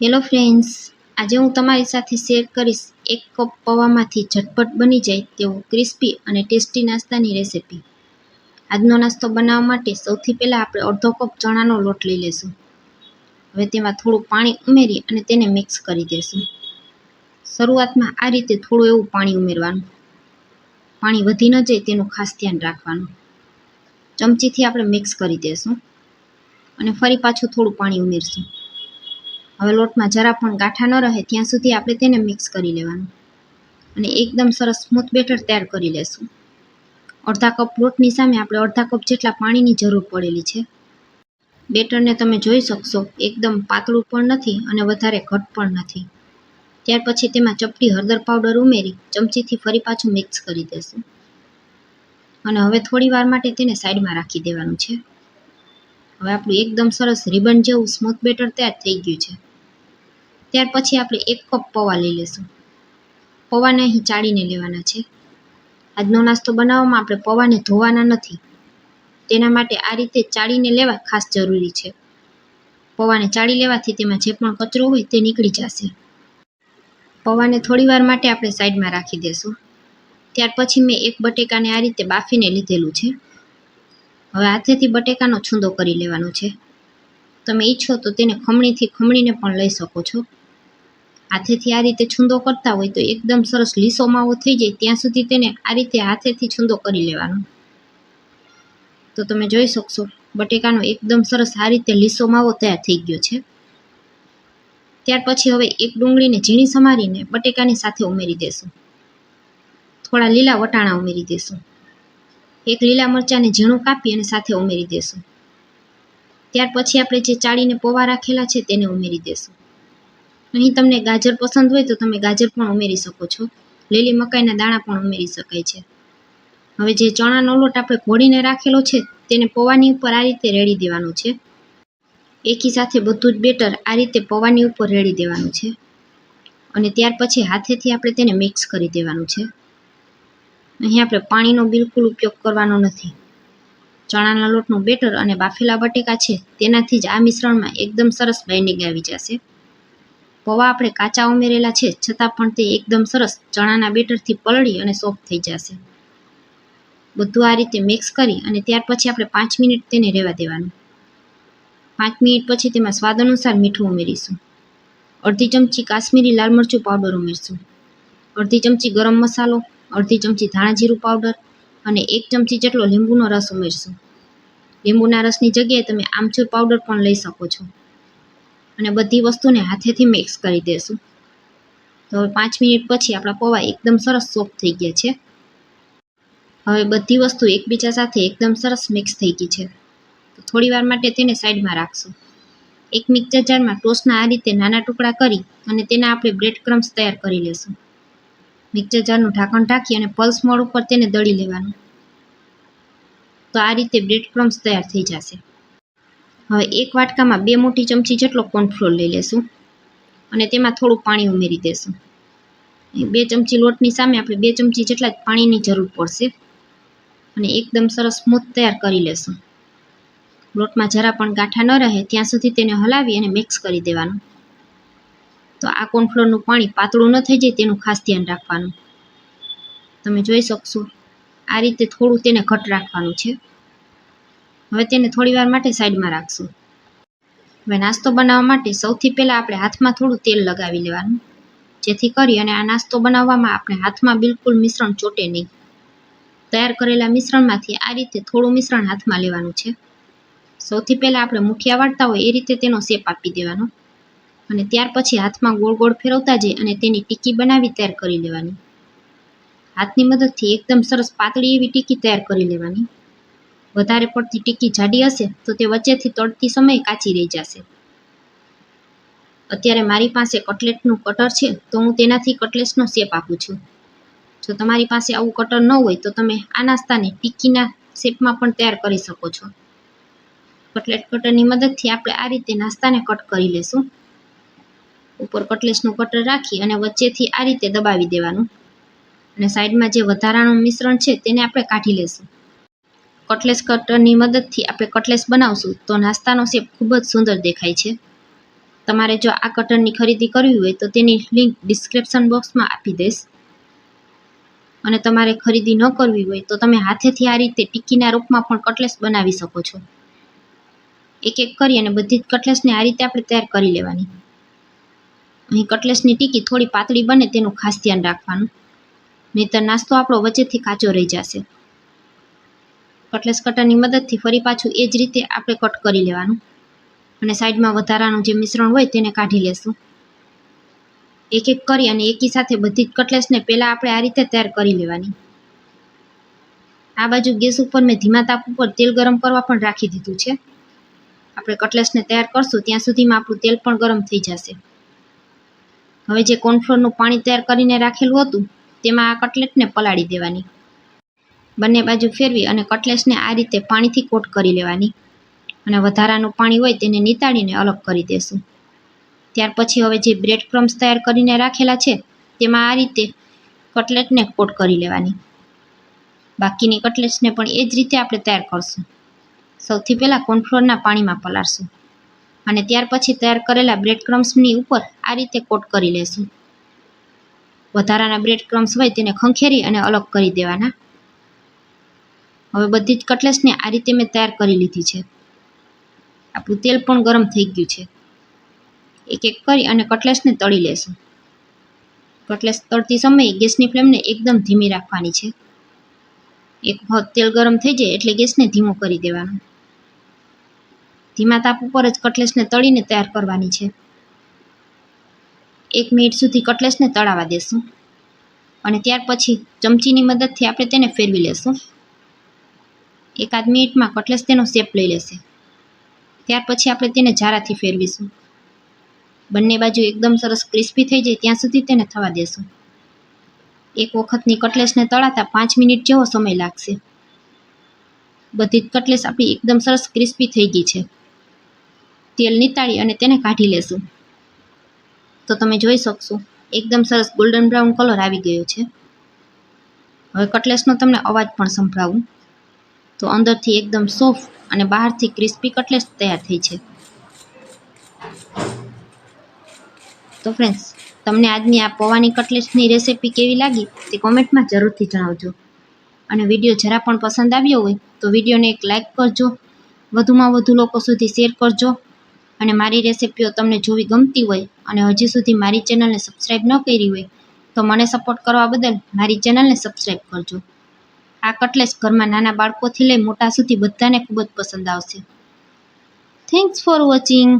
Hello friends આજે હું તમારી સાથે શેર કરીશ એક કપ પૌવામાંથી ઝટપટ બની જાય તેવું ક્રિસ્પી અને ટેસ્ટી નાસ્તાની રેસિપી આજનો નાસ્તો બનાવવા માટે સૌથી પહેલાં આપણે અડધો કપ ચણાનો લોટ લઈ લેશું હવે તેમાં થોડું પાણી ઉમેરી અને તેને મિક્સ કરી દઈશું. શરૂઆતમાં આ રીતે થોડું એવું પાણી ઉમેરવાનું. પાણી વધી ન જાય તેનું ખાસ ધ્યાન રાખવાનું. ચમચીથી આપણે મિક્સ કરી દઈશું અને ફરી પાછું થોડું પાણી ઉમેરશું. હવે લોટમાં જરા પણ ગાંઠા ન રહે, ત્યાં સુધી આપણે તેને મિક્સ કરી લેવાનું. અને એકદમ સરસ સ્મૂથ બેટર તૈયાર કરી લેશું. અડધા કપ લોટની સામે આપણે અડધા કપ જેટલા પાણીની જરૂર પડેલી છે. બેટરને તમે જોઈ શકશો, એકદમ પાતળું પણ નથી અને વધારે ઘટ પણ નથી. ત્યાર પછી તેમાં ચપટી હળદર પાવડર ઉમેરી ચમચીથી ફરી પાછું મિક્સ કરી દેશું. અને હવે થોડી વાર માટે તેને સાઈડમાં રાખી દેવાનું છે. હવે આપણું એકદમ સરસ રિબન જેવું સ્મૂથ બેટર તૈયાર થઈ ગયું છે. ત્યાર પછી આપણે એક કપ પૌવા લઈ લઈશું. પૌવાને અહીં ચાળીને લેવાના છે. આજનો નાસ્તો બનાવવામાં આપણે પૌવાને ધોવાના નથી. તેના માટે આ રીતે ચાળીને લેવા ખાસ જરૂરી છે. પૌવાને ચાળી લેવાથી તેમાં જે પણ કચરો હોય તે નીકળી જશે. પૌવાને થોડીવાર માટે આપણે સાઈડમાં રાખી દેશું. ત્યાર પછી મેં એક બટેકાને આ રીતે બાફીને લીધેલું છે. હવે હાથેથી બટેકાનો છૂંદો કરી લેવાનો છે. તમે ઈચ્છો તો તેને ખમણીથી ખમણીને પણ લઈ શકો છો. હાથેથી આ રીતે છૂંદો કરતા હોય તો એકદમ સરસ લીસો માવો થઈ જાય. ત્યાં સુધી તેને આ રીતે હાથેથી છૂંદો કરી લેવાનો. તો તમે જોઈ શકશો, બટેકાનો એકદમ સરસ આ રીતે લીસો માવો તૈયાર થઈ ગયો છે. ત્યાર પછી હવે એક ડુંગળીને ઝીણી સમારીને બટેકાની સાથે ઉમેરી દેશું. થોડા લીલા વટાણા ઉમેરી દેશું. એક લીલા મરચાંને ઝીણું કાપી અને સાથે ઉમેરી દેશું. ત્યાર પછી આપણે જે ચાળીને પૌવા રાખેલા છે તેને ઉમેરી દેશું. અહીં તમને ગાજર પસંદ હોય તો તમે ગાજર પણ ઉમેરી શકો છો. લીલી મકાઈના દાણા પણ ઉમેરી શકાય છે. હવે જે ચણાનો લોટ આપણે ઘોળીને રાખેલો છે, તેને પૌવાની ઉપર આ રીતે રેડી દેવાનો છે. એકી સાથે બધું જ બેટર આ રીતે પૌવાની ઉપર રેડી દેવાનું છે. અને ત્યાર પછી હાથેથી આપણે તેને મિક્સ કરી દેવાનું છે. અહીં આપણે પાણીનો બિલકુલ ઉપયોગ કરવાનો નથી. ચણાના લોટનું બેટર અને બાફેલા બટેકા છે, તેનાથી જ આ મિશ્રણમાં એકદમ સરસ બાઇન્ડિંગ આવી જશે. પૌવા આપણે કાચા ઉમેરેલા છે, છતાં પણ તે એકદમ સરસ ચણાના બેટરથી પલળી અને સોફ્ટ થઈ જશે. બધું આ રીતે મિક્સ કરી અને ત્યાર પછી આપણે પાંચ મિનિટ તેને રહેવા દેવાનું. પાંચ મિનિટ પછી તેમાં સ્વાદ અનુસાર મીઠું ઉમેરીશું. અડધી ચમચી કાશ્મીરી લાલ મરચું પાવડર ઉમેરશું. અડધી ચમચી ગરમ મસાલો, અડધી ચમચી ધાણા જીરું પાવડર અને એક ચમચી જેટલો લીંબુનો રસ ઉમેરશું. લીંબુના રસની જગ્યાએ તમે આમચૂર પાવડર પણ લઈ શકો છો. અને બધી વસ્તુને હાથેથી મિક્સ કરી દેશું. તો હવે પાંચ મિનિટ પછી આપણા પૌવા એકદમ સરસ સોફ્ટ થઈ ગયા છે. હવે બધી વસ્તુ એકબીજા સાથે એકદમ સરસ મિક્સ થઈ ગઈ છે. તો થોડી વાર માટે તેને સાઈડમાં રાખશું. એક મિક્સર જારમાં ટોસ્ટના આ રીતે નાના ટુકડા કરી અને તેના આપણે બ્રેડ ક્રમ્સ તૈયાર કરી લેશું. મિક્સર જારનું ઢાંકણ ઢાંકી અને પલ્સ મોડ ઉપર તેને દળી લેવાનું. તો આ રીતે બ્રેડ ક્રમ્સ તૈયાર થઈ જશે. હવે એક વાટકામાં બે મોટી ચમચી જેટલો કોર્નફ્લોર લઈ લેશું અને તેમાં થોડું પાણી ઉમેરી દેશું. બે ચમચી લોટની સામે આપણે બે ચમચી જેટલા જ પાણીની જરૂર પડશે અને એકદમ સરસ સ્મૂથ તૈયાર કરી લેશું. લોટમાં જરા પણ ગાંઠા ન રહે ત્યાં સુધી તેને હલાવી અને મિક્સ કરી દેવાનું. તો આ કોર્નફ્લોરનું પાણી પાતળું ન થઈ જાય તેનું ખાસ ધ્યાન રાખવાનું. તમે જોઈ શકશો, આ રીતે થોડું તેને ઘટ રાખવાનું છે. હવે તેને થોડી વાર માટે સાઈડમાં રાખશું. હવે નાસ્તો બનાવવા માટે સૌથી પહેલાં આપણે હાથમાં થોડું તેલ લગાવી લેવાનું. જેથી કરી અને આ નાસ્તો બનાવવામાં આપણે હાથમાં બિલકુલ મિશ્રણ ચોટે નહીં. તૈયાર કરેલા મિશ્રણમાંથી આ રીતે થોડું મિશ્રણ હાથમાં લેવાનું છે. સૌથી પહેલાં આપણે મુઠિયા વાળતા હોય એ રીતે તેનો શેપ આપી દેવાનો. અને ત્યાર પછી હાથમાં ગોળ ગોળ ફેરવતા જઈ અને તેની ટીકી બનાવી તૈયાર કરી લેવાની. હાથની મદદથી એકદમ સરસ પાતળી એવી ટીકી તૈયાર કરી લેવાની. વધારે પડતી ટીકી જાડી હશે, તો તે વચ્ચેથી તળતી સમયે કાચી રહી જશે. અત્યારે મારી પાસે કટલેટનું કટર છે, તો હું તેનાથી કટલેટ્સનો શેપ આપું છું. જો તમારી પાસે આવું કટર ન હોય, તો તમે આ નાસ્તાને ટીકીના શેપમાં પણ તૈયાર કરી શકો છો. કટલેટ કટરની મદદથી આપણે આ રીતે નાસ્તાને કટ કરી લેશું. ઉપર કટલેસનું કટર રાખી અને વચ્ચેથી આ રીતે દબાવી દેવાનું. અને સાઈડમાં જે વધારાનું મિશ્રણ છે, તેને આપણે કાઢી લેશું. કટલેસ કટરની મદદથી આપણે કટલેસ બનાવશું, તો નાસ્તાનો શેપ ખૂબ જ સુંદર દેખાય છે. તમારે જો આ કટરની ખરીદી કરવી હોય, તો તેની લિંક ડિસ્ક્રિપ્શન બોક્સમાં આપી દઈશ. અને તમારે ખરીદી ન કરવી હોય, તો તમે હાથેથી આ રીતે ટીકીના રૂપમાં પણ કટલેસ બનાવી શકો છો. એક એક કરી અને બધી જ કટલેસને આ રીતે આપણે તૈયાર કરી લેવાની. અહીં કટલેસની ટીકી થોડી પાતળી બને, તેનું ખાસ ધ્યાન રાખવાનું. નહીંતર નાસ્તો આપણો વચ્ચેથી કાચો રહી જશે. કટલેસ કટરની મદદથી ફરી પાછું એ જ રીતે આપણે કટ કરી લેવાનું. અને સાઈડમાં વધારાનું જે મિશ્રણ હોય તેને કાઢી લેશું. એક એક કરી અને એકી સાથે બધી જ કટલેસને પહેલાં આપણે આ રીતે તૈયાર કરી લેવાની. આ બાજુ ગેસ ઉપર મેં ધીમા તાપ ઉપર તેલ ગરમ કરવા પણ રાખી દીધું છે. આપણે કટલેસને તૈયાર કરશું ત્યાં સુધીમાં આપણું તેલ પણ ગરમ થઈ જશે. હવે જે કોર્નફ્લોરનું પાણી તૈયાર કરીને રાખેલું હતું, તેમાં આ કટલેટને પલાળી દેવાની. બંને બાજુ ફેરવી અને કટલેસને આ રીતે પાણીથી કોટ કરી લેવાની. અને વધારાનું પાણી હોય તેને નીતાળીને અલગ કરી દેશું. ત્યાર પછી હવે જે બ્રેડ ક્રમ્સ તૈયાર કરીને રાખેલા છે, તેમાં આ રીતે કટલેટને કોટ કરી લેવાની. બાકીની કટલેટ્સને પણ એ જ રીતે આપણે તૈયાર કરશું. સૌથી પહેલાં કોર્નફ્લોરના પાણીમાં પલાળશું. અને ત્યાર પછી તૈયાર કરેલા બ્રેડ ક્રમ્સની ઉપર આ રીતે કોટ કરી લેશું. વધારાના બ્રેડ ક્રમ્સ હોય તેને ખંખેરી અને અલગ કરી દેવાના. હવે બધી જ કટલેસને આ રીતે મેં તૈયાર કરી લીધી છે. આપણું તેલ પણ ગરમ થઈ ગયું છે. એક એક કરી અને કટલેસને તળી લેશું. કટલેસ તળતી સમયે ગેસની ફ્લેમને એકદમ ધીમી રાખવાની છે. એક વખત તેલ ગરમ થઈ જાય એટલે ગેસને ધીમો કરી દેવાનો. ધીમા તાપ ઉપર જ કટલેસને તળીને તૈયાર કરવાની છે. એક મિનિટ સુધી કટલેસને તળાવા દેશું. અને ત્યાર પછી ચમચીની મદદથી આપણે તેને ફેરવી લેશું. એકાદ મિનિટમાં કટલેસ તેનો શેપ લઈ લેશે. ત્યાર પછી આપણે તેને જારાથી ફેરવીશું. બંને બાજુ એકદમ સરસ ક્રિસ્પી થઈ જાય ત્યાં સુધી તેને થવા દેશું. એક વખતની કટલેસને તળાતા પાંચ મિનિટ જેવો સમય લાગશે. બધી જ કટલેસ આપણી એકદમ સરસ ક્રિસ્પી થઈ ગઈ છે. તેલ નીતાળી અને તેને કાઢી લેશું. તો તમે જોઈ શકશો, એકદમ સરસ ગોલ્ડન બ્રાઉન કલર આવી ગયો છે. હવે કટલેસનો તમને અવાજ પણ સંભળાવું. તો અંદરથી એકદમ સોફ્ટ અને બહારથી ક્રિસ્પી કટલેસ તૈયાર થઈ છે. તો ફ્રેન્ડ્સ તમને આજની આ પૌવાની કટલેટ્સની રેસિપી કેવી લાગી તે કોમેન્ટમાં જરૂરથી જણાવજો. અને વીડિયો જરા પણ પસંદ આવ્યો હોય તો વિડીયોને એક લાઇક કરજો. વધુમાં વધુ લોકો સુધી શેર કરજો. અને મારી રેસિપીઓ તમને જોવી ગમતી હોય અને હજી સુધી મારી ચેનલને સબસ્ક્રાઈબ ન કરી હોય તો મને સપોર્ટ કરવા બદલ મારી ચેનલને સબસ્ક્રાઈબ કરજો. આ કટલેસ ઘરમાં નાના બાળકોથી લઈ મોટા સુધી બધાને ખૂબ જ પસંદ આવશે. Thanks for watching